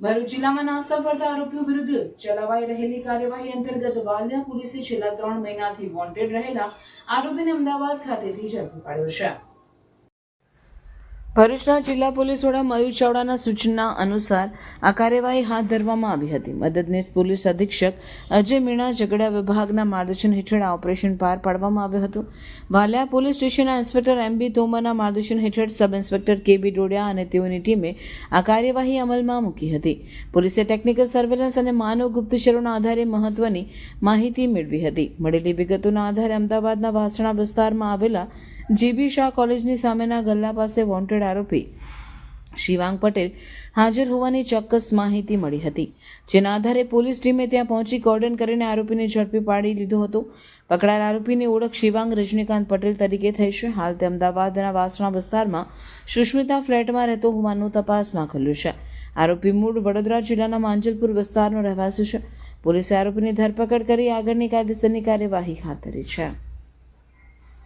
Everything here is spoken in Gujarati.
ભરૂચ જિલ્લામાં નાસ્તા ફરતા આરોપીઓ વિરુદ્ધ ચલાવાઈ રહેલી કાર્યવાહી અંતર્ગત વાલિયા પોલીસે છેલ્લા ત્રણ મહિનાથી વોન્ટેડ રહેલા આરોપીને અમદાવાદ ખાતેથી ઝડપી પાડ્યો છે. ભરૂચના જિલ્લા પોલીસ વડા મયુર ચાવડાના સૂચના અનુસાર આ કાર્યવાહી હાથ ધરવામાં આવી હતી. મદદનીશ પોલીસ અધિક્ષક અજય મીણા ઝઘડા વિભાગના માર્ગદર્શન હેઠળ આ ઓપરેશન પાર પાડવામાં આવ્યું હતું. વાલિયા પોલીસ સ્ટેશનના ઇન્સ્પેક્ટર એમ બી તોમરના માર્ગદર્શન હેઠળ સબ ઇન્સ્પેક્ટર કે બી ડોડિયા અને તેઓની ટીમે આ કાર્યવાહી અમલમાં મૂકી હતી. પોલીસે ટેકનિકલ સર્વેલન્સ અને માનવ ગુપ્તચરોના આધારે મહત્વની માહિતી મેળવી હતી. મળેલી વિગતોના આધારે અમદાવાદના વાસણા વિસ્તારમાં આવેલા જીબી શાહ કોલેજની સામેના ગલ્લા પાસે વોન્ટેડ આરોપી શિવાંગ પટેલ હાજર હોવાની ચોક્કસ માહિતી મળી હતી. જેના આધારે પોલીસ ટીમે ત્યાં પહોંચી કોર્ડન કરીને આરોપીને ઝડપી પાડી લીધો હતો. પકડાયેલ આરોપીની ઓળખ શિવાંગ રજનીકાંત પટેલ તરીકે થઈ છે. હાલ તે અમદાવાદના વાસણા વિસ્તારમાં સુષ્મિતા ફ્લેટમાં રહેતો હોવાનું તપાસમાં ખુલ્યું છે. આરોપી મૂળ વડોદરા જિલ્લાના માંજલપુર વિસ્તારનો રહેવાસી છે. પોલીસે આરોપીની ધરપકડ કરી આગળની કાયદેસરની કાર્યવાહી હાથ ધરી છે.